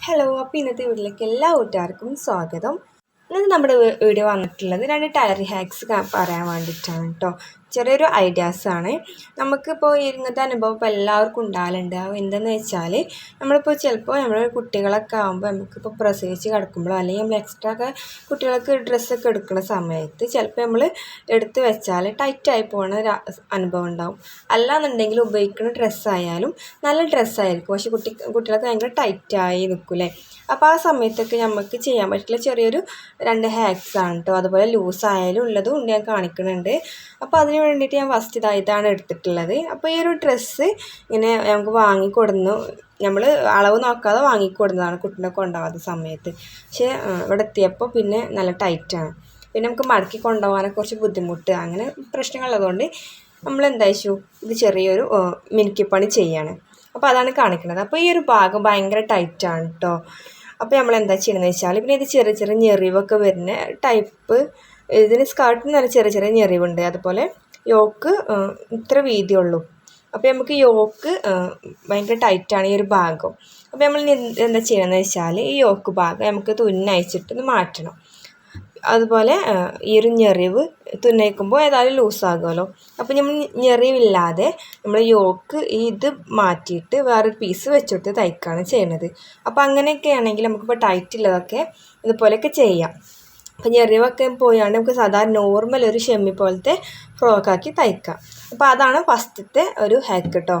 Hello അപ്പോൾ ഇന്നത്തെ വീട്ടിലേക്ക് എല്ലാ കൂട്ടുകാർക്കും സ്വാഗതം. ഇന്ന് നമ്മുടെ വീഡിയോ വന്നിട്ടുള്ളത് രണ്ട് ടയർ ഹാക്സ് പറയാൻ വേണ്ടിയിട്ടാണ് കേട്ടോ ചെറിയൊരു ഐഡിയാസ് ആണ്. നമുക്കിപ്പോൾ ഇങ്ങനത്തെ അനുഭവം ഇപ്പോൾ എല്ലാവർക്കും ഉണ്ടാകലുണ്ട് അത് എന്തെന്ന് വെച്ചാൽ നമ്മളിപ്പോൾ ചിലപ്പോൾ നമ്മൾ കുട്ടികളൊക്കെ ആകുമ്പോൾ നമുക്കിപ്പോൾ പ്രസവിച്ച് കിടക്കുമ്പോഴോ അല്ലെങ്കിൽ നമ്മൾ എക്സ്ട്രാ ഒക്കെ കുട്ടികൾക്ക് ഡ്രസ്സൊക്കെ എടുക്കുന്ന സമയത്ത് ചിലപ്പോൾ നമ്മൾ എടുത്ത് വെച്ചാൽ ടൈറ്റായി പോകുന്ന ഒരു അനുഭവം ഉണ്ടാവും. അല്ലാന്നുണ്ടെങ്കിൽ ഉപയോഗിക്കുന്ന ഡ്രസ്സായാലും നല്ല ഡ്രസ്സായിരിക്കും പക്ഷേ കുട്ടി കുട്ടികൾക്ക് ഭയങ്കര ടൈറ്റായി നിൽക്കൂലേ അപ്പോൾ ആ സമയത്തൊക്കെ നമുക്ക് ചെയ്യാൻ പറ്റില്ല. ചെറിയൊരു രണ്ട് ഹാക്സ് ആണ് കേട്ടോ അതുപോലെ ലൂസ് ആയാലും ഉള്ളതും ഞാൻ കാണിക്കുന്നുണ്ട് അപ്പോൾ അതിന് വേണ്ടിയിട്ട് ഞാൻ ഫസ്റ്റ് ഇതായിട്ടാണ് എടുത്തിട്ടുള്ളത്. അപ്പോൾ ഈ ഒരു ഡ്രസ്സ് ഇങ്ങനെ നമുക്ക് വാങ്ങിക്കൊടുന്നു. നമ്മൾ അളവ് നോക്കാതെ വാങ്ങിക്കൊടുന്നതാണ് കുട്ടീനെ കൊണ്ടുപോകാത്ത സമയത്ത്. പക്ഷേ ഇവിടെ എത്തിയപ്പോൾ പിന്നെ നല്ല ടൈറ്റാണ് പിന്നെ നമുക്ക് മടക്കി കൊണ്ടുപോകാനൊക്കെ കുറച്ച് ബുദ്ധിമുട്ട് അങ്ങനെ പ്രശ്നങ്ങളുള്ളതുകൊണ്ട് നമ്മൾ എന്താ വെച്ചു ഇത് ചെറിയൊരു മിനുക്കിപ്പണി ചെയ്യാണ്. അപ്പോൾ അതാണ് കാണിക്കുന്നത് അപ്പോൾ ഈ ഒരു ഭാഗം ഭയങ്കര ടൈറ്റാണ് കേട്ടോ അപ്പോൾ നമ്മൾ എന്താ ചെയ്യണമെന്ന് വെച്ചാൽ പിന്നെ ഇത് ചെറിയ ചെറിയ ഞെറിവൊക്കെ വരുന്ന ടൈപ്പ് ഇതിന് സ്കേർട്ടിന് നല്ല ചെറിയ ചെറിയ ഞെറിവുണ്ട്. അതുപോലെ യോക്ക് ഇത്ര വീതിയുള്ളൂ അപ്പോൾ നമുക്ക് യോക്ക് ഭയങ്കര ടൈറ്റാണ് ഈ ഒരു ഭാഗം. അപ്പോൾ നമ്മൾ എന്ത് ചെയ്യണമെന്ന് വെച്ചാൽ ഈ യോക്ക് ഭാഗം നമുക്ക് തുന്നയച്ചിട്ട് ഒന്ന് മാറ്റണം. അതുപോലെ ഈ ഒരു ഞെറിവ് തുന്നയിക്കുമ്പോൾ ഏതായാലും ലൂസാകുമല്ലോ അപ്പോൾ നമ്മൾ ഞെറിവില്ലാതെ നമ്മൾ യോക്ക് ഇത് മാറ്റിയിട്ട് വേറൊരു പീസ് വെച്ചിട്ട് തയ്ക്കുകയാണ് ചെയ്യുന്നത് അപ്പോൾ അങ്ങനെയൊക്കെ ആണെങ്കിൽ നമുക്കിപ്പോൾ ടൈറ്റ് ഉള്ളതൊക്കെ ഇതുപോലെയൊക്കെ ചെയ്യാം. അപ്പോൾ ഞെറിവൊക്കെ പോയാണ്. നമുക്ക് സാധാരണ നോർമൽ ഒരു ഷെമ്മി പോലത്തെ ഫ്രോക്കാക്കി തയ്ക്കാം. അപ്പോൾ അതാണ് ഫസ്റ്റത്തെ ഒരു ഹാക്ക് കേട്ടോ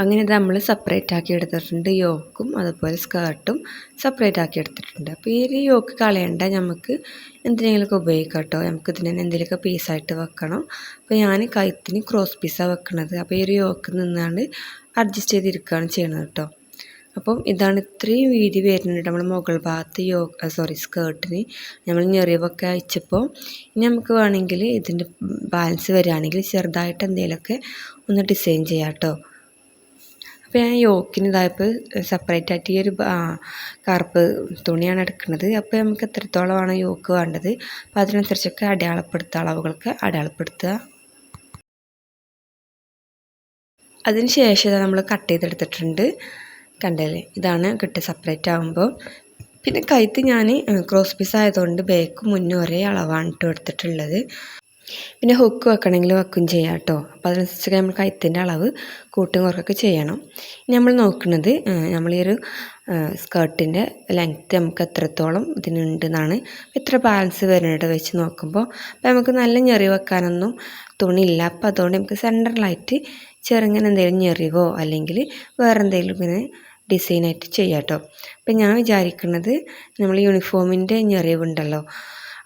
അങ്ങനെ നമ്മൾ സെപ്പറേറ്റ് ആക്കി എടുത്തിട്ടുണ്ട്. യോക്കും അതുപോലെ സ്കേർട്ടും സെപ്പറേറ്റ് ആക്കി എടുത്തിട്ടുണ്ട്. അപ്പോൾ ഈ ഒരു യോക്ക് കളയണ്ട നമുക്ക് എന്തിനെങ്കിലുമൊക്കെ ഉപയോഗിക്കാം കേട്ടോ നമുക്ക് ഇതിനെ എന്തെങ്കിലുമൊക്കെ പീസായിട്ട് വെക്കണം. അപ്പോൾ ഞാൻ കഴുത്തിന് ക്രോസ് പീസാണ് വെക്കണത്. അപ്പോൾ ഈ ഒരു യോക്ക് നിന്നാണ് അഡ്ജസ്റ്റ് ചെയ്തിരിക്കുകയാണ് ചെയ്യണത് കേട്ടോ അപ്പം ഇതാണ് ഇത്രയും വീതി വരുന്നുണ്ട് നമ്മൾ മുകൾ ഭാഗത്ത് യോ സോറി സ്കേർട്ടിന് നമ്മൾ ഞെറിവൊക്കെ അയച്ചപ്പോൾ ഇനി നമുക്ക് വേണമെങ്കിൽ ഇതിന്റെ ബാലൻസ് വരികയാണെങ്കിൽ ചെറുതായിട്ട് എന്തെങ്കിലുമൊക്കെ ഒന്ന് ഡിസൈൻ ചെയ്യാം കേട്ടോ അപ്പോൾ ഞാൻ യോക്കിന് ഇതായപ്പോൾ സെപ്പറേറ്റ് ആയിട്ട് ഈ ഒരു കറുപ്പ് തുണിയാണ് എടുക്കുന്നത്. അപ്പോൾ നമുക്ക് എത്രത്തോളമാണ് യോക്ക് വേണ്ടത്? അപ്പോൾ അതിനനുസരിച്ചൊക്കെ അടയാളപ്പെടുത്തുക അളവുകൾക്ക് അടയാളപ്പെടുത്തുക. അതിന് ശേഷം നമ്മൾ കട്ട് ചെയ്തെടുത്തിട്ടുണ്ട്. കണ്ടല്ലേ? ഇതാണ് കിട്ടുക സെപ്പറേറ്റ് ആകുമ്പോൾ പിന്നെ കഴുത്ത് ഞാൻ ക്രോസ് പീസ് ആയതുകൊണ്ട് ബേക്ക് മുന്നേ ഒരേ അളവാണ് കേട്ടോ എടുത്തിട്ടുള്ളത്. പിന്നെ ഹുക്ക് വെക്കണമെങ്കിൽ വെക്കും ചെയ്യാം കേട്ടോ. അപ്പോൾ അതിനനുസരിച്ച് നമ്മൾ കഴുത്തിന്റെ അളവ് കൂട്ടും കുറക്കൊക്കെ ചെയ്യണം. ഇനി നമ്മൾ നോക്കുന്നത് നമ്മൾ ഈ ഒരു സ്കേർട്ടിന്റെ ലെങ്ത്ത് നമുക്ക് എത്രത്തോളം ഇതിനുണ്ടെന്നാണ്. എത്ര ബാലൻസ് വരുന്നുണ്ട് വെച്ച് നോക്കുമ്പോൾ അപ്പോൾ നമുക്ക് നല്ല ഞെറി വെക്കാനൊന്നും തുണിയില്ല. അപ്പോൾ അതുകൊണ്ട് നമുക്ക് സെന്ററിലായിട്ട് ചെറുങ്ങനെ എന്തെങ്കിലും ഞെറിവോ അല്ലെങ്കിൽ വേറെ എന്തെങ്കിലും ഇങ്ങനെ ഡിസൈനായിട്ട് ചെയ്യാം കേട്ടോ ഞാൻ വിചാരിക്കുന്നത് നമ്മൾ യൂണിഫോമിന്റെ ഞെറിവുണ്ടല്ലോ.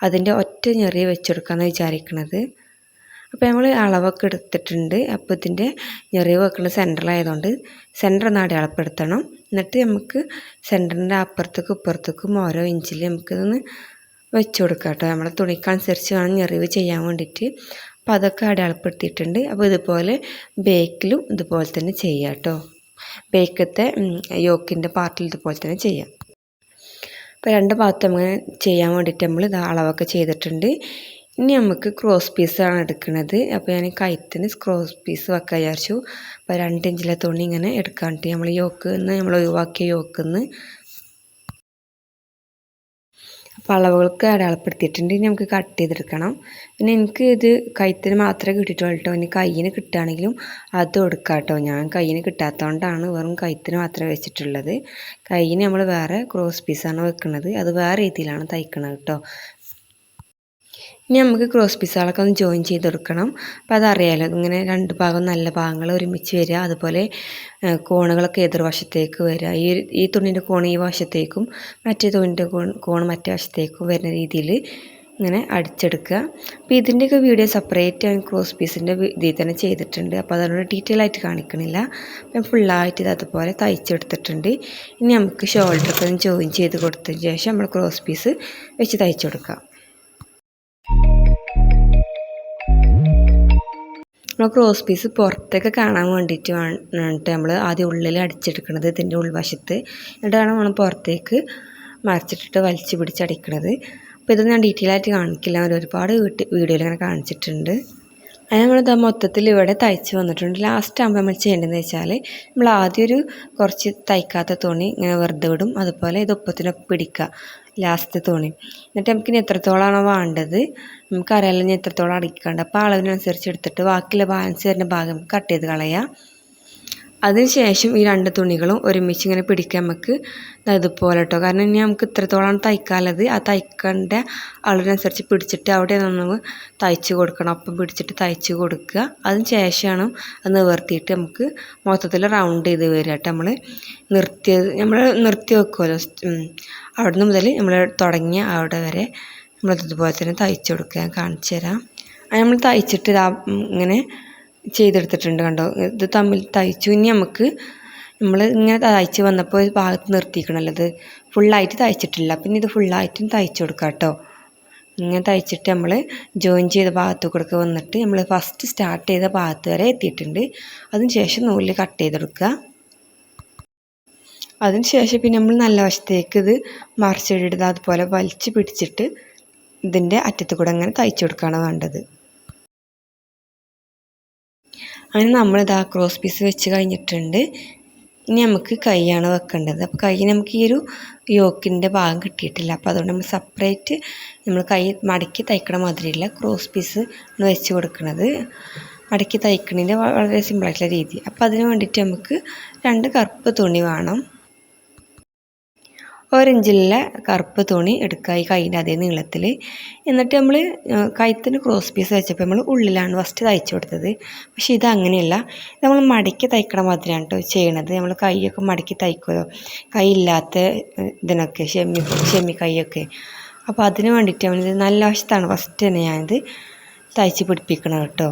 അതിന്റെ ഒറ്റ ഞെറി വെച്ചെടുക്കാമെന്ന് വിചാരിക്കുന്നത് അപ്പോൾ നമ്മൾ അളവൊക്കെ എടുത്തിട്ടുണ്ട്. അപ്പോൾ ഇതിന്റെ ഞെറിവ് വെക്കുന്നത് സെന്ററിലായതുകൊണ്ട് സെന്റർ ഒന്ന് അടയാളപ്പെടുത്തണം. എന്നിട്ട് നമുക്ക് സെന്ററിന്റെ അപ്പുറത്തേക്കും ഇപ്പുറത്തേക്കും ഓരോ ഇഞ്ചിൽ നമുക്കിതൊന്ന് വെച്ച് കൊടുക്കാം കേട്ടോ. നമ്മളെ തുണിക്കനുസരിച്ച് വേണം ഞെറിവ് ചെയ്യാൻ വേണ്ടിയിട്ട്. അപ്പോൾ അതൊക്കെ അടയാളപ്പെടുത്തിയിട്ടുണ്ട്. അപ്പോൾ ഇതുപോലെ ബേക്കിലും ഇതുപോലെ തന്നെ ചെയ്യാം കേട്ടോ. ബേക്കത്തെ യോക്കിന്റെ പാർട്ടിൽ ഇതുപോലെ തന്നെ ചെയ്യാം. അപ്പോൾ രണ്ട് ഭാഗത്തും അങ്ങനെ ചെയ്യാൻ വേണ്ടിയിട്ട് നമ്മൾ ഇത് അളവൊക്കെ ചെയ്തിട്ടുണ്ട്. ഇനി നമുക്ക് ക്രോസ് പീസാണ് എടുക്കുന്നത് അപ്പോൾ ഞാൻ കയത്തിന് ക്രോസ് പീസ് വെക്കാൻ വിചാരിച്ചു. അപ്പോൾ രണ്ട് ഇഞ്ചിലെ തുണി ഇങ്ങനെ എടുക്കാൻ വേണ്ടി നമ്മൾ യോക്ക് നിന്ന് നമ്മൾ ഒഴിവാക്കിയ യോക്ക് നിന്ന് അപ്പോൾ അളവുകൾക്ക് അടയാളപ്പെടുത്തിയിട്ടുണ്ട്. ഇനി നമുക്ക് കട്ട് ചെയ്തെടുക്കണം. പിന്നെ എനിക്ക് ഇത് കൈത്തിന് മാത്രമേ കിട്ടിയിട്ടുള്ളൂ കേട്ടോ ഇനി കയ്യിന് കിട്ടുകയാണെങ്കിലും അത് കൊടുക്കാം കേട്ടോ ഞാൻ കയ്യിന് കിട്ടാത്തതുകൊണ്ടാണ് വെറും കൈത്തിന് മാത്രമേ വെച്ചിട്ടുള്ളത്. കയ്യിന് നമ്മൾ വേറെ ക്രോസ് പീസാണ് വെക്കുന്നത്. അത് വേറെ രീതിയിലാണ് തയ്ക്കണത് കേട്ടോ ഇനി നമുക്ക് ക്രോസ് പീസുകളൊക്കെ ഒന്ന് ജോയിൻ ചെയ്ത് കൊടുക്കണം അപ്പോൾ അതറിയാലോ ഇങ്ങനെ രണ്ട് ഭാഗം നല്ല ഭാഗങ്ങൾ ഒരുമിച്ച് വരിക അതുപോലെ കോണുകളൊക്കെ എതിർവശത്തേക്ക് വരിക. ഈ ഈ തുണിന്റെ കോൺ ഈ വശത്തേക്കും മറ്റേ തുണിന്റെ കോൺ കോൺ മറ്റേ വശത്തേക്കും വരുന്ന രീതിയിൽ ഇങ്ങനെ അടിച്ചെടുക്കുക. അപ്പോൾ ഇതിന്റെയൊക്കെ വീഡിയോ സെപ്പറേറ്റ് ഞാൻ ക്രോസ് പീസിന്റെ ഇതിൽ തന്നെ ചെയ്തിട്ടുണ്ട്. അപ്പോൾ അതുകൊണ്ട് ഡീറ്റെയിൽ ആയിട്ട് കാണിക്കണില്ല. ഞാൻ ഫുള്ളായിട്ട് ഇത് അതുപോലെ തയ്ച്ചെടുത്തിട്ടുണ്ട്. ഇനി നമുക്ക് ഷോൾഡറൊക്കെ ഒന്ന് ജോയിൻ ചെയ്ത് കൊടുത്തതിന് ശേഷം നമ്മൾ ക്രോസ് പീസ് വെച്ച് തയ്ച്ചു കൊടുക്കാം. നമ്മൾ ക്രോസ് പീസ് പുറത്തേക്ക് കാണാൻ വേണ്ടിയിട്ട് വേണ്ടിയിട്ട് നമ്മൾ ആദ്യം ഉള്ളിൽ അടിച്ചെടുക്കണത് ഇതിന്റെ ഉൾവശത്ത്. എന്നിട്ടാണ് നമ്മൾ പുറത്തേക്ക് മറച്ചിട്ടിട്ട് വലിച്ചു പിടിച്ചടിക്കണത് അപ്പോൾ ഇതൊന്നും ഞാൻ ഡീറ്റെയിൽ ആയിട്ട് കാണിക്കില്ല. ഒരുപാട് വീഡിയോയിൽ ഇങ്ങനെ കാണിച്ചിട്ടുണ്ട്. അതിന് നമ്മളിത് മൊത്തത്തിൽ ഇവിടെ തയ്ച്ച് വന്നിട്ടുണ്ട്. ലാസ്റ്റ് ആകുമ്പോൾ നമ്മൾ ചെയ്യേണ്ടതെന്ന് വെച്ചാൽ നമ്മൾ ആദ്യം ഒരു കുറച്ച് തയ്ക്കാത്ത തുണി ഇങ്ങനെ വെറുതെ വിടും അതുപോലെ ഇത് ഒപ്പത്തിനൊപ്പം പിടിക്കുക. ലാസ്റ്റ് തുണി. എന്നിട്ട് നമുക്കിനി എത്രത്തോളമാണോ വേണ്ടത് നമുക്കറിയാലോ ഇനി എത്രത്തോളം അടിക്കേണ്ടത് അപ്പോൾ അളവിനനുസരിച്ച് എടുത്തിട്ട് ബാക്കിയുള്ള ബാലൻസ് വരുന്ന ഭാഗം കട്ട് ചെയ്ത് കളയാം. അതിനുശേഷം ഈ രണ്ട് തുണികളും ഒരുമിച്ച് ഇങ്ങനെ പിടിക്കാൻ നമുക്ക്. ഇതുപോലെ കേട്ടോ കാരണം ഇനി നമുക്ക് ഇത്രത്തോളം തയ്ക്കാനുള്ളത്. ആ തയ്ക്കേണ്ട അളവിനനുസരിച്ച് പിടിച്ചിട്ട് അവിടെ നമ്മൾ തയ്ച്ച് കൊടുക്കണം. അപ്പം പിടിച്ചിട്ട് തയ്ച്ച് കൊടുക്കുക. അതിന് ശേഷമാണ് അത് നിവർത്തിയിട്ട് നമുക്ക് മൊത്തത്തിൽ റൗണ്ട് ചെയ്ത് വരിക കേട്ടോ നമ്മൾ നിർത്തിയത് നമ്മൾ നിർത്തി വെക്കുമല്ലോ അവിടെ നിന്ന് മുതൽ നമ്മൾ തുടങ്ങി അവിടെ വരെ നമ്മളിതുപോലെ തന്നെ തയ്ച്ച് കൊടുക്കുക. കാണിച്ചു തരാം നമ്മൾ തയ്ച്ചിട്ട് ഇങ്ങനെ ചെയ്തെടുത്തിട്ടുണ്ട് കണ്ടോ? ഇത് തമ്മിൽ തയ്ച്ചു. ഇനി നമുക്ക് നമ്മൾ ഇങ്ങനെ തയ്ച്ച് വന്നപ്പോൾ ഒരു ഭാഗത്ത് നിർത്തിക്കണല്ലോ ഇത് ഫുള്ളായിട്ട് തയ്ച്ചിട്ടില്ല. പിന്നെ ഇത് ഫുള്ളായിട്ടും തയ്ച്ചു കൊടുക്കാം കേട്ടോ. ഇങ്ങനെ തയ്ച്ചിട്ട് നമ്മൾ ജോയിൻ ചെയ്ത ഭാഗത്ത് കൂടെ വന്നിട്ട് നമ്മൾ ഫസ്റ്റ് സ്റ്റാർട്ട് ചെയ്ത ഭാഗത്ത് വരെ എത്തിയിട്ടുണ്ട്. അതിന് ശേഷം നൂൽ കട്ട് ചെയ്തെടുക്കുക. അതിന് ശേഷം പിന്നെ നമ്മൾ നല്ല വശത്തേക്ക് ഇത് മറിച്ചിടുക. അതുപോലെ വലിച്ച് പിടിച്ചിട്ട് ഇതിന്റെ അറ്റത്ത് കൂടെ അങ്ങനെ തയ്ച്ചു കൊടുക്കുകയാണ് വേണ്ടത്. അങ്ങനെ നമ്മളിത് ആ ക്രോസ് പീസ് വെച്ച് കഴിഞ്ഞിട്ടുണ്ട്. ഇനി നമുക്ക് കൈയാണ് വെക്കേണ്ടത്. അപ്പോൾ കൈ നമുക്ക് ഈ ഒരു യോക്കിന്റെ ഭാഗം കിട്ടിയിട്ടില്ല. അപ്പോൾ അതുകൊണ്ട് നമ്മൾ സെപ്പറേറ്റ് നമ്മൾ കൈ മടക്കി തയ്ക്കണ മാതിരിയില്ല ക്രോസ് പീസ് വെച്ച് കൊടുക്കുന്നത് മടക്കി തയ്ക്കണതിന്റെ വളരെ സിമ്പിളായിട്ടുള്ള രീതി. അപ്പോൾ അതിന് വേണ്ടിയിട്ട് നമുക്ക് രണ്ട് കറുപ്പ് തുണി വേണം. ഒരിഞ്ചിലെ കറുപ്പ് തുണി എടുക്കുക ഈ കൈന്റെ അതേ നീളത്തിൽ. എന്നിട്ട് നമ്മൾ കൈത്തിന് ക്രോസ് പീസ് വെച്ചപ്പോൾ നമ്മൾ ഉള്ളിലാണ് ഫസ്റ്റ് തയ്ച്ചു കൊടുത്തത്. പക്ഷേ ഇത് നമ്മൾ മടക്കി തയ്ക്കണ മാതിരിയാണ് കേട്ടോ ചെയ്യണത്. നമ്മൾ കൈയൊക്കെ മടക്കി തയ്ക്കുമല്ലോ. കൈ ഇല്ലാത്ത ഇതിനൊക്കെ ഷെമ്മി ഷെമ്മി കൈയൊക്കെ. അപ്പോൾ അതിന് വേണ്ടിയിട്ട് നമ്മളിത് നല്ല വശത്താണ് ഫസ്റ്റ് തന്നെ ഞാനിത് തയ്ച്ച് പിടിപ്പിക്കണം കേട്ടോ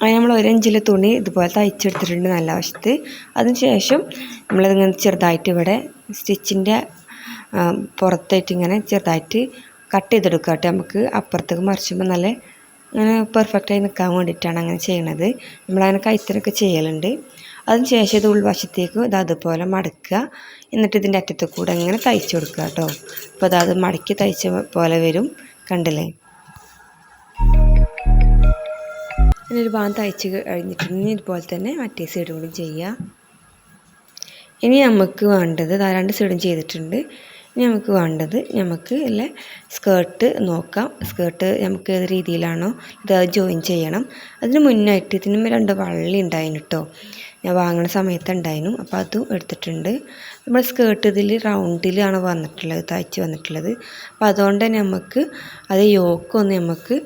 അങ്ങനെ നമ്മൾ ഒരഞ്ചിലെ തുണി ഇതുപോലെ തയ്ച്ചെടുത്തിട്ടുണ്ട് നല്ല വശത്ത്. അതിനുശേഷം നമ്മളിതിങ്ങനെ ചെറുതായിട്ട് ഇവിടെ സ്റ്റിച്ചിന്റെ പുറത്തായിട്ട് ഇങ്ങനെ ചെറുതായിട്ട് കട്ട് ചെയ്തെടുക്കുക കേട്ടോ. നമുക്ക് അപ്പുറത്തേക്ക് മറിച്ചുമ്പോൾ നല്ല അങ്ങനെ പെർഫെക്റ്റായി നിൽക്കാൻ വേണ്ടിയിട്ടാണ് അങ്ങനെ ചെയ്യണത്. നമ്മളങ്ങനെ കൈത്തരൊക്കെ ചെയ്യലുണ്ട്. അതിന് ശേഷം ഇത് ഉൾവശത്തേക്ക് ഇത് അതുപോലെ മടക്കുക. എന്നിട്ട് ഇതിന്റെ അറ്റത്ത് കൂടെ ഇങ്ങനെ തയ്ച്ചു കൊടുക്കുക കേട്ടോ. അപ്പോൾ അത് മടക്കി തയ്ച്ച പോലെ വരും. കണ്ടില്ലേ? അങ്ങനെ ഒരു ഭാഗം തയ്ച്ച് കഴിഞ്ഞിട്ടുണ്ടെങ്കിൽ ഇതുപോലെ തന്നെ മറ്റേ സൈഡും കൂടി ചെയ്യുക ഇനി നമുക്ക് വേണ്ടത് രണ്ട് സൈഡും ചെയ്തിട്ടുണ്ട്. ഇനി നമുക്ക് വേണ്ടത് നമുക്ക് അല്ലേ സ്കേർട്ട് നോക്കാം. സ്കേർട്ട് നമുക്ക് ഏത് രീതിയിലാണോ ഇത് ജോയിൻ ചെയ്യണം. അതിന് മുന്നായിട്ട് ഇതിന് രണ്ട് വള്ളി ഉണ്ടായിരുന്നു കേട്ടോ ഞാൻ വാങ്ങുന്ന സമയത്ത് ഉണ്ടായിരുന്നു. അപ്പോൾ അതും എടുത്തിട്ടുണ്ട്. നമ്മൾ സ്കേർട്ട് ഇതിൽ റൗണ്ടിലാണ് വന്നിട്ടുള്ളത് തയ്ച്ച് വന്നിട്ടുള്ളത്. അപ്പോൾ അതുകൊണ്ട് തന്നെ നമുക്ക് അത് യോക്കൊന്ന് നമുക്ക്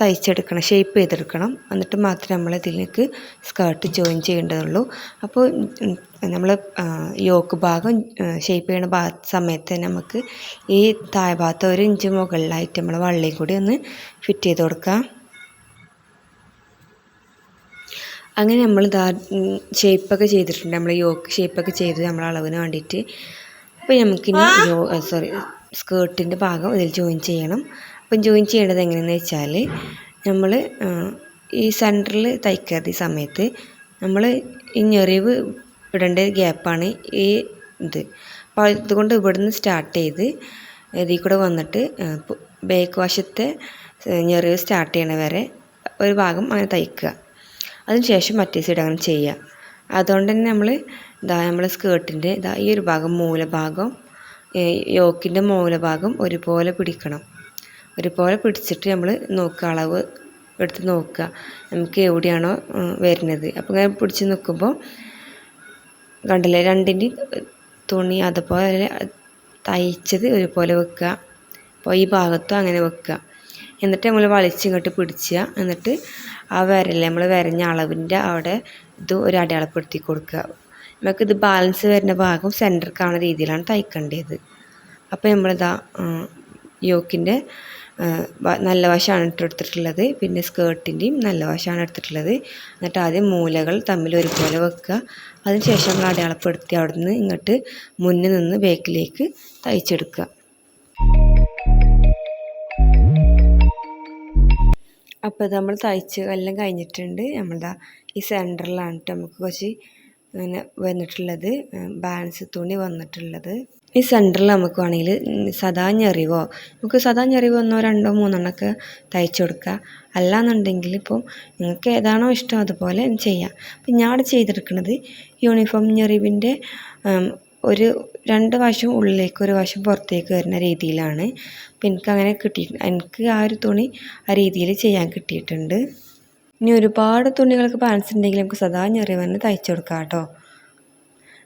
തയ്ച്ചെടുക്കണം ഷേപ്പ് ചെയ്തെടുക്കണം. എന്നിട്ട് മാത്രമേ നമ്മൾ ഇതിലേക്ക് സ്കേർട്ട് ജോയിൻ ചെയ്യേണ്ടതുള്ളൂ. അപ്പോൾ നമ്മൾ യോക്ക് ഭാഗം ഷേപ്പ് ചെയ്യുന്ന ഭാഗ സമയത്ത് തന്നെ നമുക്ക് ഈ താഴെ ഭാഗത്ത് ഒരു ഇഞ്ച് മുകളിലായിട്ട് നമ്മൾ വള്ളിയും കൂടി ഒന്ന് ഫിറ്റ് ചെയ്ത് കൊടുക്കാം. അങ്ങനെ നമ്മൾ ഇതാ ഷേപ്പൊക്കെ ചെയ്തിട്ടുണ്ട്. നമ്മൾ യോക്ക് ഷേപ്പൊക്കെ ചെയ്ത് നമ്മൾ അളവിന് വേണ്ടിയിട്ട്. അപ്പോൾ നമുക്കിനി യോ സോറി സ്കേർട്ടിന്റെ ഭാഗം ഇതിൽ ജോയിൻ ചെയ്യണം. അപ്പം ജോയിൻ ചെയ്യേണ്ടത് എങ്ങനെയെന്ന് വെച്ചാൽ നമ്മൾ ഈ സെന്ററിൽ തയ്ക്കാത്ത സമയത്ത് നമ്മൾ ഈ ഞെറിവ് ഇടേണ്ട ഗ്യാപ്പാണ് ഈ ഇത്. അപ്പോൾ അതുകൊണ്ട് ഇവിടുന്ന് സ്റ്റാർട്ട് ചെയ്ത് ഇതിൽ കൂടെ വന്നിട്ട് ബേക്ക് വശത്തെ ഞെറിവ് സ്റ്റാർട്ട് ചെയ്യണ വരെ ഒരു ഭാഗം അങ്ങനെ തയ്ക്കുക. അതിനുശേഷം മറ്റേ സൈഡ് അങ്ങനെ ചെയ്യുക. അതുകൊണ്ട് തന്നെ നമ്മൾ ഇതാ നമ്മൾ സ്കേർട്ടിന്റെ ഇതാ ഈ ഒരു ഭാഗം മൂലഭാഗം യോക്കിന്റെ മൂലഭാഗം ഒരുപോലെ പിടിക്കണം. ഒരുപോലെ പിടിച്ചിട്ട് നമ്മൾ നോക്കുക അളവ് എടുത്ത് നോക്കുക. നമുക്ക് എവിടെയാണോ വരുന്നത്. അപ്പോൾ ഇങ്ങനെ പിടിച്ച് നിൽക്കുമ്പോൾ കണ്ടില്ലേ രണ്ടിന്റെ തുണി അതുപോലെ തയ്ച്ചത് ഒരുപോലെ വെക്കുക. അപ്പോൾ ഈ ഭാഗത്തും അങ്ങനെ വെക്കുക. എന്നിട്ട് നമ്മൾ വലിച്ചിങ്ങോട്ട് പിടിക്കുക എന്നിട്ട് ആ വരല്ലേ നമ്മൾ വരഞ്ഞ അളവിന്റെ അവിടെ ഇത് ഒരു അടയാളപ്പെടുത്തി കൊടുക്കുക. നമുക്കിത് ബാലൻസ് വരുന്ന ഭാഗം സെന്റർ കാണുന്ന രീതിയിലാണ് തയ്ക്കേണ്ടത്. അപ്പോൾ നമ്മളിതാ യോക്കിന്റെ നല്ല വശമാണ് ഇട്ടെടുത്തിട്ടുള്ളത്. പിന്നെ സ്കേർട്ടിന്റെയും നല്ല വശമാണ് എടുത്തിട്ടുള്ളത്. എന്നിട്ട് ആദ്യം മൂലകൾ തമ്മിൽ ഒരുപോലെ വെക്കുക. അതിനുശേഷം നമ്മൾ അടയാളപ്പെടുത്തി അവിടെ നിന്ന് ഇങ്ങോട്ട് മുന്നിൽ നിന്ന് ബേക്കിലേക്ക് തയ്ച്ചെടുക്കുക. അപ്പോൾ നമ്മൾ തയ്ച്ച് എല്ലാം കഴിഞ്ഞിട്ടുണ്ട്. നമ്മളുടെ ഈ സെന്ററിലാണ് നമുക്ക് കുറച്ച് ഇങ്ങനെ വന്നിട്ടുള്ളത്. ബാലൻസ് തുണി വന്നിട്ടുള്ളത്. ഈ സെന്ററിൽ നമുക്ക് വേണമെങ്കിൽ സദാ ഞെറിവോ നമുക്ക് സദാ ഞെറിവ് ഒന്നോ രണ്ടോ മൂന്നെണ്ണമൊക്കെ തയ്ച്ചു കൊടുക്കുക. അല്ലാന്നുണ്ടെങ്കിൽ ഇപ്പം നിങ്ങൾക്ക് ഏതാണോ ഇഷ്ടം അതുപോലെ ചെയ്യാം. അപ്പം ഞാൻ അവിടെ ചെയ്തെടുക്കുന്നത് യൂണിഫോം ഞെറിവിന്റെ ഒരു രണ്ട് വശം ഉള്ളിലേക്ക് ഒരു വശം പുറത്തേക്ക് വരുന്ന രീതിയിലാണ്. അപ്പം എനിക്കങ്ങനെ കിട്ടി എനിക്ക് ആ ഒരു തുണി ആ രീതിയിൽ ചെയ്യാൻ കിട്ടിയിട്ടുണ്ട്. ഇനി ഒരുപാട് തുണികൾക്ക് പാൻസ് ഉണ്ടെങ്കിൽ നമുക്ക് സദാ ഞെറിവ് തന്നെ തയ്ച്ചു കൊടുക്കാം കേട്ടോ.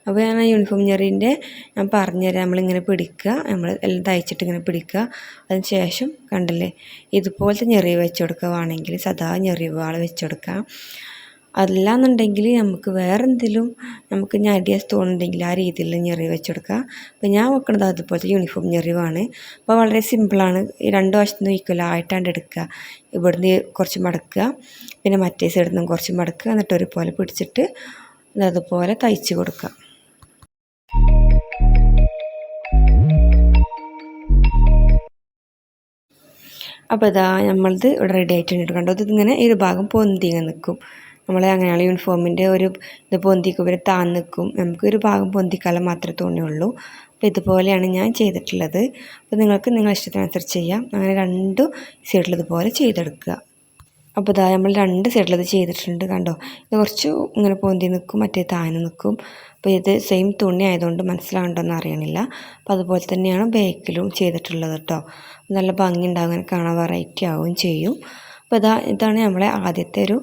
അപ്പോൾ ഞാൻ ആ യൂണിഫോം ഞെറിന്റെ ഞാൻ പറഞ്ഞുതരാം. നമ്മളിങ്ങനെ പിടിക്കുക. നമ്മൾ എല്ലാം തയ്ച്ചിട്ട് ഇങ്ങനെ പിടിക്കുക. അതിന് ശേഷം കണ്ടില്ലേ? ഇതുപോലത്തെ ഞെറിവ് വെച്ച് കൊടുക്കുകയാണെങ്കിൽ സദാ ഞെറിവാൾ വെച്ച് കൊടുക്കാം അല്ലാന്നുണ്ടെങ്കിൽ നമുക്ക് വേറെ എന്തെങ്കിലും നമുക്ക് ഐഡിയാസ് തോന്നുന്നുണ്ടെങ്കിൽ ആ രീതിയിൽ ഞെറിവ് വെച്ച് കൊടുക്കുക. അപ്പോൾ ഞാൻ വെക്കുന്നത് അതുപോലത്തെ യൂണിഫോം ഞെറിവാണ്. അപ്പോൾ വളരെ സിമ്പിളാണ് ഈ രണ്ട് വശത്തു നിന്ന് ഈക്വൽ ആയിട്ടാണ്ട് എടുക്കുക. ഇവിടുന്ന് കുറച്ച് മടക്കുക. പിന്നെ മറ്റേ സൈഡിൽ നിന്നും കുറച്ച് മടക്കുക. എന്നിട്ട് ഒരുപോലെ പിടിച്ചിട്ട് അതുപോലെ തയ്ച്ച് കൊടുക്കുക. അപ്പോൾ ഇതാ നമ്മളത് ഇവിടെ റെഡി ആയിട്ടുണ്ട് കണ്ടോ? ഇതിങ്ങനെ ഒരു ഭാഗം പൊന്തിങ്ങ് നിൽക്കും നമ്മൾ അങ്ങനെയാണ് യൂണിഫോമിന്റെ ഒരു ഇത് പൊന്തിക്കും. ഇവർ താൻ നിൽക്കും നമുക്ക് ഒരു ഭാഗം പൊന്തിക്കാലം മാത്രമേ തോന്നിയുള്ളൂ. അപ്പോൾ ഇതുപോലെയാണ് ഞാൻ ചെയ്തിട്ടുള്ളത്. അപ്പോൾ നിങ്ങൾക്ക് നിങ്ങളുടെ ഇഷ്ടത്തിനനുസരിച്ച് ചെയ്യാം. അങ്ങനെ രണ്ടു സൈഡിൽ ഇതുപോലെ ചെയ്തെടുക്കുക. അപ്പോൾ ഇതാ നമ്മൾ രണ്ട് സൈഡിലത് ചെയ്തിട്ടുണ്ട് കണ്ടോ? ഇത് കുറച്ച് ഇങ്ങനെ പൊന്തി നിൽക്കും മറ്റേ താഴ്ന്ന് നിൽക്കും അപ്പോൾ ഇത് സെയിം തുണി ആയതുകൊണ്ട് മനസ്സിലാകണ്ടെന്ന് അറിയണില്ല. അപ്പോൾ അതുപോലെ തന്നെയാണ് ബേക്കിലും ചെയ്തിട്ടുള്ളത് കേട്ടോ നല്ല ഭംഗി ഉണ്ടാകും അങ്ങനെ കാണാൻ വെറൈറ്റി ആവുകയും ചെയ്യും. അപ്പോൾ ഇതാ ഇതാണ് നമ്മളെ ആദ്യത്തെ ഒരു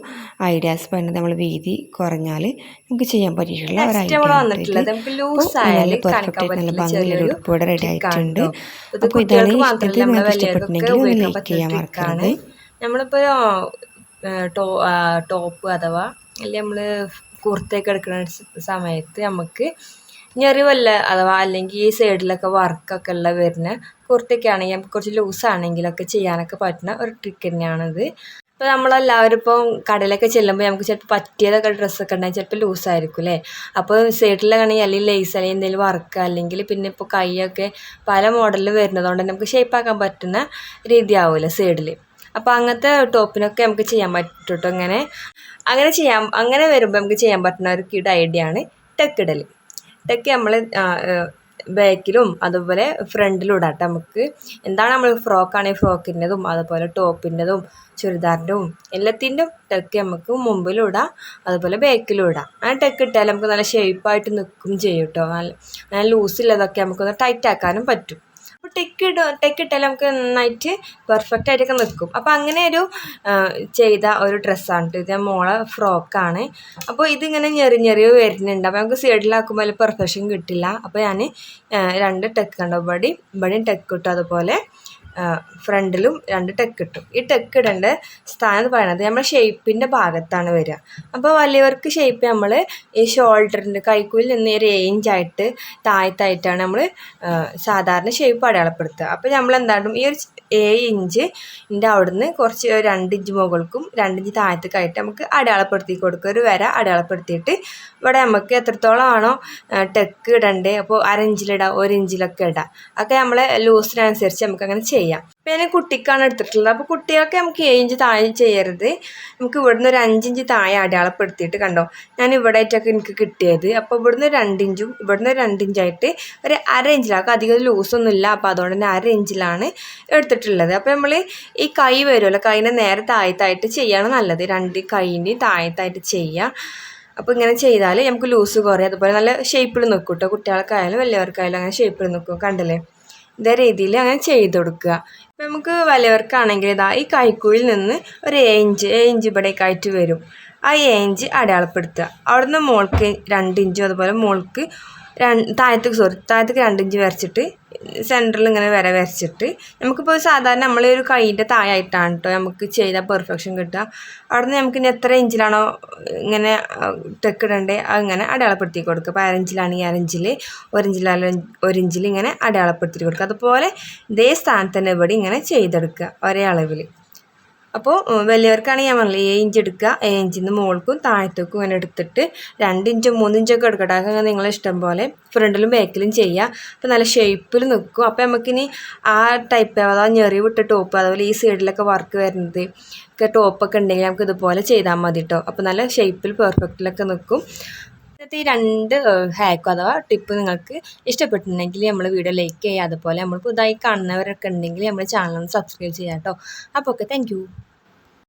ഐഡിയാസ് പറയുന്നത് നമ്മൾ വീതി കുറഞ്ഞാൽ നമുക്ക് ചെയ്യാൻ പറ്റിയിട്ടുള്ള ഒരു ഐഡിയ പെർഫെക്റ്റ് നല്ല ഭംഗിയുള്ള ഉടുപ്പ് ഇവിടെ റെഡി ആയിട്ടുണ്ട്. അപ്പോൾ ഇതാണ് ഇഷ്ടത്തിൽ നിങ്ങൾക്ക് ഇഷ്ടപ്പെട്ടിട്ടുണ്ടെങ്കിൽ ഒന്ന് ലൈക്ക് ചെയ്യാൻ മറക്കരുത്. നമ്മളിപ്പോൾ ടോ ടോപ്പ് അഥവാ അല്ലെങ്കിൽ നമ്മൾ കുർത്തയൊക്കെ എടുക്കുന്ന സമയത്ത് നമുക്ക് ഞെറിവല്ല അഥവാ അല്ലെങ്കിൽ ഈ സൈഡിലൊക്കെ വർക്കൊക്കെ ഉള്ള വരുന്ന കുർത്തയൊക്കെ ആണെങ്കിൽ നമുക്ക് കുറച്ച് ലൂസാണെങ്കിലൊക്കെ ചെയ്യാനൊക്കെ പറ്റുന്ന ഒരു ട്രിക്ക് തന്നെയാണിത്. ഇപ്പോൾ നമ്മളെല്ലാവരും ഇപ്പം കടയിലൊക്കെ ചെല്ലുമ്പോൾ നമുക്ക് ചിലപ്പോൾ പറ്റിയതൊക്കെ ഡ്രസ്സൊക്കെ ഉണ്ടെങ്കിൽ ചിലപ്പോൾ ലൂസായിരിക്കും അല്ലേ അപ്പോൾ സൈഡിലാണെങ്കിൽ അല്ലെങ്കിൽ ലേസ് അല്ലെങ്കിൽ എന്തെങ്കിലും വർക്ക് അല്ലെങ്കിൽ പിന്നെ ഇപ്പോൾ കൈയൊക്കെ പല മോഡലിൽ വരുന്നതുകൊണ്ട് നമുക്ക് ഷേപ്പാക്കാൻ പറ്റുന്ന രീതിയാവില്ല സൈഡിൽ അപ്പോൾ അങ്ങനത്തെ ടോപ്പിനൊക്കെ നമുക്ക് ചെയ്യാൻ പറ്റും ഇങ്ങനെ. അങ്ങനെ ചെയ്യാം അങ്ങനെ വരുമ്പോൾ നമുക്ക് ചെയ്യാൻ പറ്റുന്ന ഒരു കിട ഐഡിയ ആണ് ടെക്കിടൽ ടെക്ക് നമ്മൾ ബാക്കിലും അതുപോലെ ഫ്രണ്ടിലും ഇടാട്ടോ നമുക്ക്. എന്താണ് നമ്മൾ ഫ്രോക്കാണെങ്കിൽ ഫ്രോക്കിന്റെതും അതുപോലെ ടോപ്പിന്റെതും ചുരിദാറിന്റെതും എല്ലാത്തിന്റെയും ടെക്ക് നമുക്ക് മുമ്പിലും ഇടാം അതുപോലെ ബാക്കിലും ഇടാം ആ ടെക്ക് ഇട്ടാൽ നമുക്ക് നല്ല ഷേപ്പായിട്ട് നിൽക്കും ചെയ്യും കേട്ടോ നല്ല നല്ല ലൂസില്ലതൊക്കെ നമുക്കൊന്ന് ടൈറ്റ് ആക്കാനും പറ്റും. അപ്പോൾ ടെക്ക് ഇട ടെക്ക് ഇട്ടാൽ നമുക്ക് നന്നായിട്ട് പെർഫെക്റ്റ് ആയിട്ടൊക്കെ നിൽക്കും അപ്പോൾ അങ്ങനെ ഒരു ചെയ്ത ഒരു ഡ്രസ്സാണ് ഇത്. മോളെ ഫ്രോക്കാണ് അപ്പോൾ ഇതിങ്ങനെ ഞെറി ഞെറിവ് വരുന്നുണ്ട്. അപ്പോൾ നമുക്ക് സൈഡിലാക്കുമ്പോൾ അതിൽ പെർഫെക്ഷൻ കിട്ടില്ല. അപ്പോൾ ഞാൻ രണ്ട് ടെക്ക് കണ്ടോ? ഇവിടെ ഇവിടെയും ടെക്ക് ഇട്ടു. അതുപോലെ ഫ്രണ്ടിലും രണ്ട് ടെക്ക് ഇട്ടു ഈ ടെക്ക് ഇടേണ്ട സ്ഥാനം എന്ന് പറയുന്നത് നമ്മുടെ ഷേപ്പിന്റെ ഭാഗത്താണ് വരിക. അപ്പോൾ വലിയവർക്ക് ഷേപ്പ് നമ്മൾ ഈ ഷോൾഡറിന്റെ കൈക്കൂലിൽ നിന്ന് ഈ റേഞ്ചായിട്ട് താഴത്തായിട്ടാണ് നമ്മൾ സാധാരണ ഷേപ്പ് അടയാളപ്പെടുത്തുക. അപ്പോൾ നമ്മൾ എന്താണ്ടും ഈ ഒരു ഏഴ് ഇഞ്ച് ഇന്റെ അവിടുന്ന് കുറച്ച് രണ്ട് ഇഞ്ച് മുകൾക്കും രണ്ട് ഇഞ്ച് താഴത്തേക്കായിട്ട് നമുക്ക് അടയാളപ്പെടുത്തി കൊടുക്കുക. ഒരു വര അടയാളപ്പെടുത്തിയിട്ട് ഇവിടെ നമുക്ക് എത്രത്തോളം ആണോ ടെക്ക് ഇടണ്ടേ അപ്പോൾ അര ഇഞ്ചിലിടാം ഒരു ഇഞ്ചിലൊക്കെ ഇടാം. ഒക്കെ നമ്മളെ ലൂസിനനുസരിച്ച് നമുക്ക് അങ്ങനെ ചെയ്യാം. ഇപ്പം ഞാൻ കുട്ടിക്കാണ് എടുത്തിട്ടുള്ളത്. അപ്പോൾ കുട്ടികൾക്ക് നമുക്ക് ഏഴ് ഇഞ്ച് താഴെ ചെയ്യരുത്. നമുക്ക് ഇവിടുന്ന് ഒരു അഞ്ചിഞ്ച് താഴെ അടയാളപ്പെടുത്തിയിട്ട് കണ്ടോ? ഞാൻ ഇവിടെ ആയിട്ടൊക്കെ എനിക്ക് കിട്ടിയത്. അപ്പോൾ ഇവിടുന്ന് രണ്ടിഞ്ചും ഇവിടുന്ന് രണ്ടിഞ്ചായിട്ട് ഒരു അര ഇഞ്ചിലാക്കും അധികം ലൂസൊന്നും ഇല്ല അപ്പോൾ അതുകൊണ്ട് തന്നെ അര ഇഞ്ചിലാണ് എടുത്തിട്ടുള്ളത്. അപ്പോൾ നമ്മൾ ഈ കൈ വരുമല്ലോ? കൈനെ നേരെ താഴത്തായിട്ട് ചെയ്യാണ് നല്ലത്. രണ്ട് കൈന്റെയും താഴത്തായിട്ട് ചെയ്യുക അപ്പോൾ ഇങ്ങനെ ചെയ്താൽ നമുക്ക് ലൂസ് കുറയും. അതുപോലെ നല്ല ഷേപ്പിൽ നിൽക്കും കേട്ടോ കുട്ടികൾക്കായാലും വലിയവർക്കായാലും അങ്ങനെ ഷേപ്പിൽ നിൽക്കും. കണ്ടില്ലേ? ഇതേ രീതിയിൽ അങ്ങനെ ചെയ്ത് കൊടുക്കുക. ഇപ്പം നമുക്ക് വലിയവർക്കാണെങ്കിൽ ഇതാ ഈ കൈക്കൂലിൽ നിന്ന് ഒരു ഏഞ്ച് ഏഞ്ച് ഇവിടേക്ക് ആയിട്ട് വരും. ആ ഏഞ്ച് അടയാളപ്പെടുത്തുക. അവിടുന്ന് മോൾക്ക് രണ്ട് ഇഞ്ചും അതുപോലെ മോൾക്ക് താഴത്തേക്ക് സോറി താഴത്തേക്ക് രണ്ട് ഇഞ്ച് വരച്ചിട്ട് സെന്ററിൽ ഇങ്ങനെ വര വരച്ചിട്ട് നമുക്കിപ്പോൾ സാധാരണ നമ്മൾ ഒരു കൈയിന്റെ താഴായിട്ടാണ് കേട്ടോ നമുക്ക് ചെയ്താൽ പെർഫെക്ഷൻ കിട്ടുക. അവിടെ നിന്ന് നമുക്ക് ഇനി എത്ര ഇഞ്ചിലാണോ ഇങ്ങനെ ടെക്കിടണ്ടേ അങ്ങനെ അടയാളപ്പെടുത്തി കൊടുക്കുക. അപ്പോൾ അരഞ്ചിലാണെങ്കിൽ അരഞ്ചിൽ ഒരിഞ്ചിലാണെങ്കിൽ ഒരിഞ്ചിൽ ഇങ്ങനെ അടയാളപ്പെടുത്തി കൊടുക്കുക. അതുപോലെ ഇതേ സ്ഥാനത്ത് തന്നെ ഇവിടെ ഇങ്ങനെ ചെയ്തെടുക്കുക ഒരേ അളവിൽ അപ്പോൾ വലിയവർക്കാണെങ്കിൽ ഞാൻ പറഞ്ഞില്ല ഏഴ് ഇഞ്ച് എടുക്കുക ഏഴ് ഇഞ്ചിൽ നിന്ന് മുകൾക്കും താഴത്തേക്കും ഇങ്ങനെ എടുത്തിട്ട് രണ്ട് ഇഞ്ചും മൂന്ന് ഇഞ്ചൊക്കെ എടുക്കട്ടെ. അതൊക്കെ നിങ്ങളെ ഇഷ്ടം പോലെ ഫ്രണ്ടിലും ബാക്കിലും ചെയ്യുക. അപ്പോൾ നല്ല ഷേപ്പിൽ നിൽക്കും. അപ്പോൾ നമുക്കിനി ആ ടൈപ്പ് അതാ ഞെറി വിട്ട ടോപ്പ് അതുപോലെ ഈ സൈഡിലൊക്കെ വർക്ക് വരുന്നത് ഒക്കെ ടോപ്പൊക്കെ ഉണ്ടെങ്കിൽ നമുക്ക് ഇതുപോലെ ചെയ്താൽ മതി കേട്ടോ അപ്പോൾ നല്ല ഷേപ്പിൽ പെർഫെക്റ്റിലൊക്കെ നിൽക്കും. ഇന്നത്തെ ഈ രണ്ട് ഹാക്കും അഥവാ ടിപ്പ് നിങ്ങൾക്ക് ഇഷ്ടപ്പെട്ടിട്ടുണ്ടെങ്കിൽ നമ്മൾ വീഡിയോ ലൈക്ക് ചെയ്യുക. അതുപോലെ നമ്മൾ പുതുതായി കാണുന്നവരൊക്കെ ഉണ്ടെങ്കിൽ നമ്മൾ ചാനൽ സബ്സ്ക്രൈബ് ചെയ്യാം കേട്ടോ അപ്പോൾ ഓക്കെ താങ്ക്